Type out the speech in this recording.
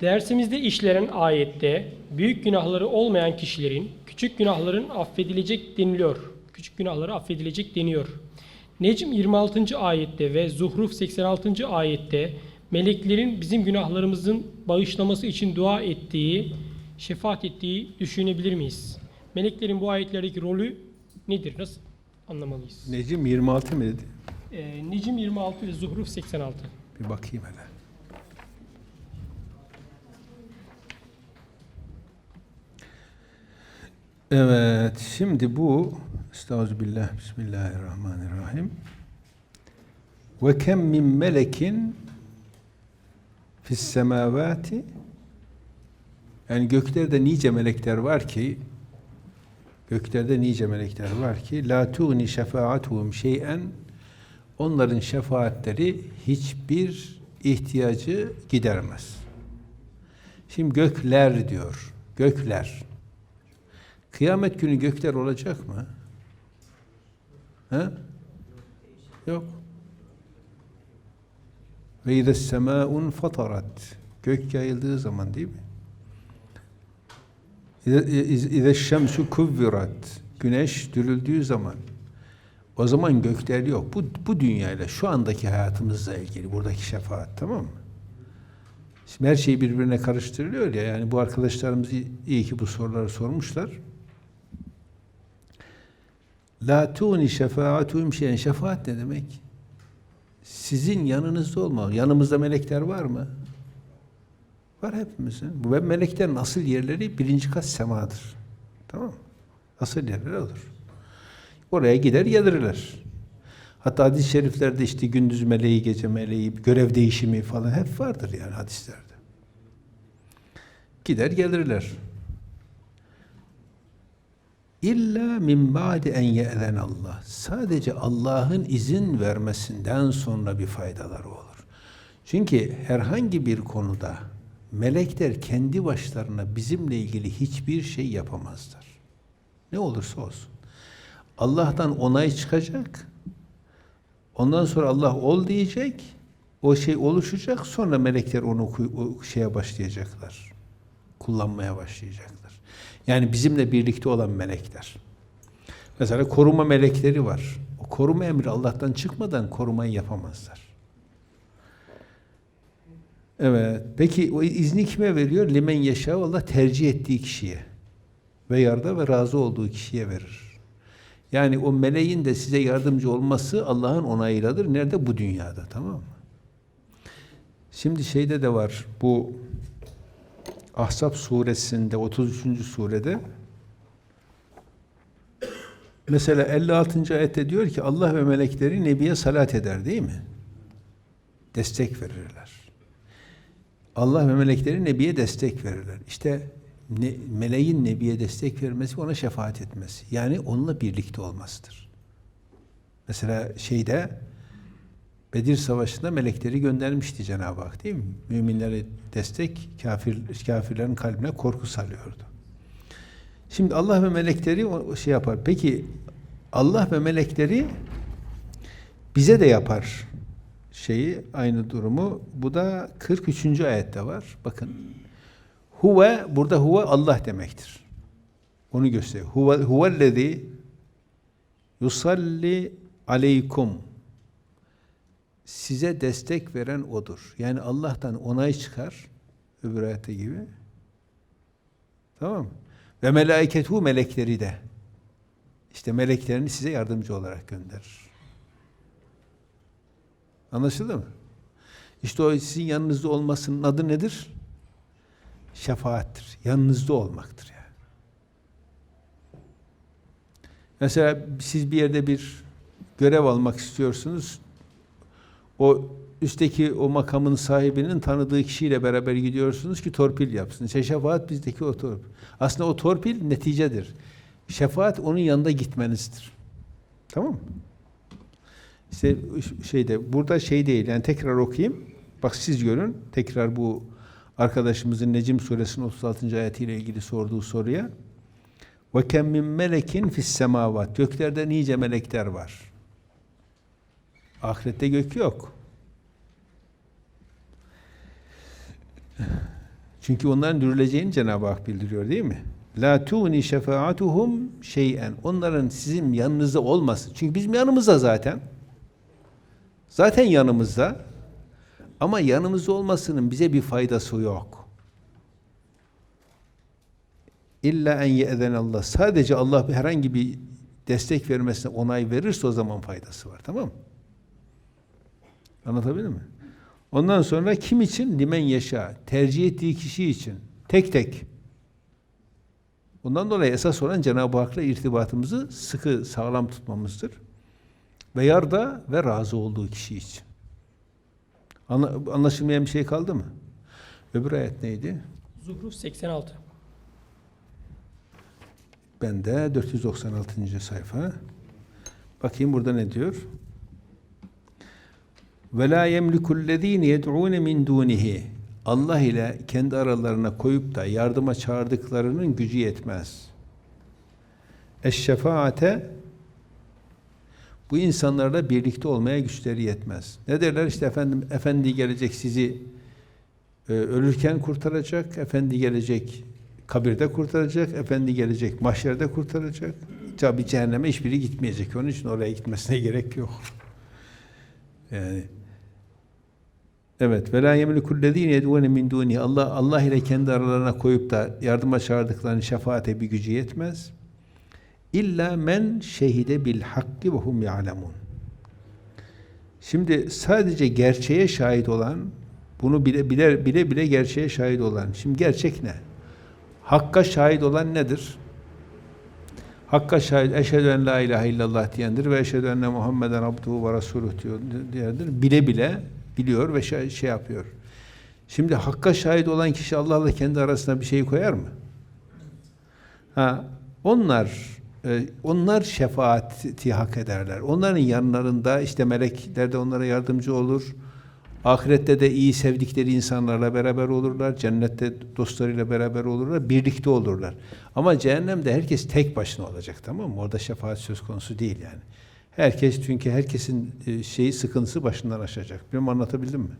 Dersimizde işlenen ayette büyük günahları olmayan kişilerin küçük günahların affedilecek deniliyor. Küçük günahları affedilecek deniyor. Necm 26. ayette ve Zuhruf 86. ayette meleklerin bizim günahlarımızın bağışlaması için dua ettiği, şefaat ettiği düşünebilir miyiz? Meleklerin bu ayetlerdeki rolü nedir? Nasıl anlamalıyız? Necim 26 mı dedi? Ee, Necm 26 ve Zuhruf 86. Bir bakayım hele. Evet, şimdi bu Estağfirullah, Bismillahirrahmanirrahim. Ve kem min melekin fis semavati yani göklerde nice melekler var ki göklerde nice melekler var ki la tuğni şefaatuhum şey'en onların şefaatleri hiçbir ihtiyacı gidermez. Şimdi gökler diyor. Gökler. Kıyamet günü gökler olacak mı? He? Yok. Ve ize semâun fatarat. Gök yayıldığı zaman değil mi? İze şemsu kuvvirat. Güneş dürüldüğü zaman. O zaman gökler yok. Bu, bu dünyayla, şu andaki hayatımızla ilgili buradaki şefaat tamam mı? Şimdi her şey birbirine karıştırılıyor ya. Yani bu arkadaşlarımız iyi ki bu soruları sormuşlar. La tuğni şefaatuhum şeyen. Şefaat ne demek? Sizin yanınızda olma. Yanımızda melekler var mı? Var hepimizin. Ve meleklerin asıl yerleri birinci kat semadır. Tamam mı? Asıl yerleri odur. Oraya gider gelirler. Hatta hadis-i şeriflerde işte gündüz meleği, gece meleği, görev değişimi falan hep vardır yani hadislerde. Gider gelirler. İlla min ba'di en ye'zen Allah. Sadece Allah'ın izin vermesinden sonra bir faydaları olur. Çünkü herhangi bir konuda melekler kendi başlarına bizimle ilgili hiçbir şey yapamazlar. Ne olursa olsun. Allah'tan onay çıkacak. Ondan sonra Allah ol diyecek. O şey oluşacak. Sonra melekler onu şeye başlayacaklar. Kullanmaya başlayacaklar. Yani bizimle birlikte olan melekler. Mesela koruma melekleri var. O koruma emri Allah'tan çıkmadan korumayı yapamazlar. Evet. Peki o izni kime veriyor? Limen yaşa Allah tercih ettiği kişiye. Ve yarda ve razı olduğu kişiye verir. Yani o meleğin de size yardımcı olması Allah'ın onayıyladır. Nerede? Bu dünyada. Tamam mı? Şimdi şeyde de var. Bu Ahzab suresinde 33. surede mesela 56. ayette diyor ki Allah ve melekleri Nebi'ye salat eder değil mi? Destek verirler. Allah ve melekleri Nebi'ye destek verirler. İşte ne, meleğin Nebi'ye destek vermesi ona şefaat etmesi. Yani onunla birlikte olmasıdır. Mesela şeyde Bedir Savaşı'nda melekleri göndermişti Cenab-ı Hak değil mi? Müminlere destek, kafir, kafirlerin kalbine korku salıyordu. Şimdi Allah ve melekleri o şey yapar. Peki Allah ve melekleri bize de yapar şeyi aynı durumu. Bu da 43. ayette var. Bakın. Huve burada huve Allah demektir. Onu gösteriyor. Huve huvellezî yusalli aleykum size destek veren odur. Yani Allah'tan onay çıkar öbür ayette gibi. Tamam mı? Ve melaiketu melekleri de işte meleklerini size yardımcı olarak gönderir. Anlaşıldı mı? İşte o sizin yanınızda olmasının adı nedir? Şefaattir. Yanınızda olmaktır yani. Mesela siz bir yerde bir görev almak istiyorsunuz. O üstteki o makamın sahibinin tanıdığı kişiyle beraber gidiyorsunuz ki torpil yapsın. İşte şefaat bizdeki o torpil. Aslında o torpil neticedir. Şefaat onun yanında gitmenizdir. Tamam mı? İşte şeyde burada şey değil yani tekrar okuyayım. Bak siz görün tekrar bu arkadaşımızın Necim suresinin 36. ayetiyle ilgili sorduğu soruya. Ve kem min melekin fis semavat. Göklerde nice melekler var. Ahirette gök yok. Çünkü onların dürüleceğini Cenab-ı Hak bildiriyor değil mi? La tuni şefaatuhum şey'en. Onların sizin yanınızda olmasın. Çünkü bizim yanımızda zaten. Zaten yanımızda. Ama yanımızda olmasının bize bir faydası yok. İlla en ye'zen Allah. Sadece Allah herhangi bir destek vermesine onay verirse o zaman faydası var. Tamam mı? Anlatabildim mi? Ondan sonra kim için? Limen yaşa. Tercih ettiği kişi için. Tek tek. Bundan dolayı esas olan Cenab-ı Hak'la irtibatımızı sıkı, sağlam tutmamızdır. Ve yarda ve razı olduğu kişi için. Anla- anlaşılmayan bir şey kaldı mı? Öbür ayet neydi? Zuhruf 86. Bende 496. sayfa. Bakayım burada ne diyor? Ve la yemlikullezine yed'un min dunihi. Allah ile kendi aralarına koyup da yardıma çağırdıklarının gücü yetmez. Eşşefaate bu insanlarla birlikte olmaya güçleri yetmez. Ne derler işte efendim efendi gelecek sizi e, ölürken kurtaracak, efendi gelecek kabirde kurtaracak, efendi gelecek mahşerde kurtaracak. Tabi cehenneme hiçbiri gitmeyecek. Onun için oraya gitmesine gerek yok. Yani Evet ve la yemlikullezine yed'un min duni Allah Allah ile kendi aralarına koyup da yardıma çağırdıklarının şefaate bir gücü yetmez. İlla men şehide bil hakki ve hum ya'lemun. Şimdi sadece gerçeğe şahit olan, bunu bile bile bile bile gerçeğe şahit olan. Şimdi gerçek ne? Hakka şahit olan nedir? Hakka şahit eşhedü en la ilahe illallah diyendir ve eşhedü enne Muhammeden abduhu ve resuluh diyor diyendir. Bile bile biliyor ve şey, şey yapıyor. Şimdi hakka şahit olan kişi Allah'la kendi arasına bir şey koyar mı? Ha, onlar e, onlar şefaati hak ederler. Onların yanlarında işte melekler de onlara yardımcı olur. Ahirette de iyi sevdikleri insanlarla beraber olurlar. Cennette dostlarıyla beraber olurlar. Birlikte olurlar. Ama cehennemde herkes tek başına olacak tamam mı? Orada şefaat söz konusu değil yani. Herkes çünkü herkesin e, şeyi sıkıntısı başından aşacak. Bilmem anlatabildim mi?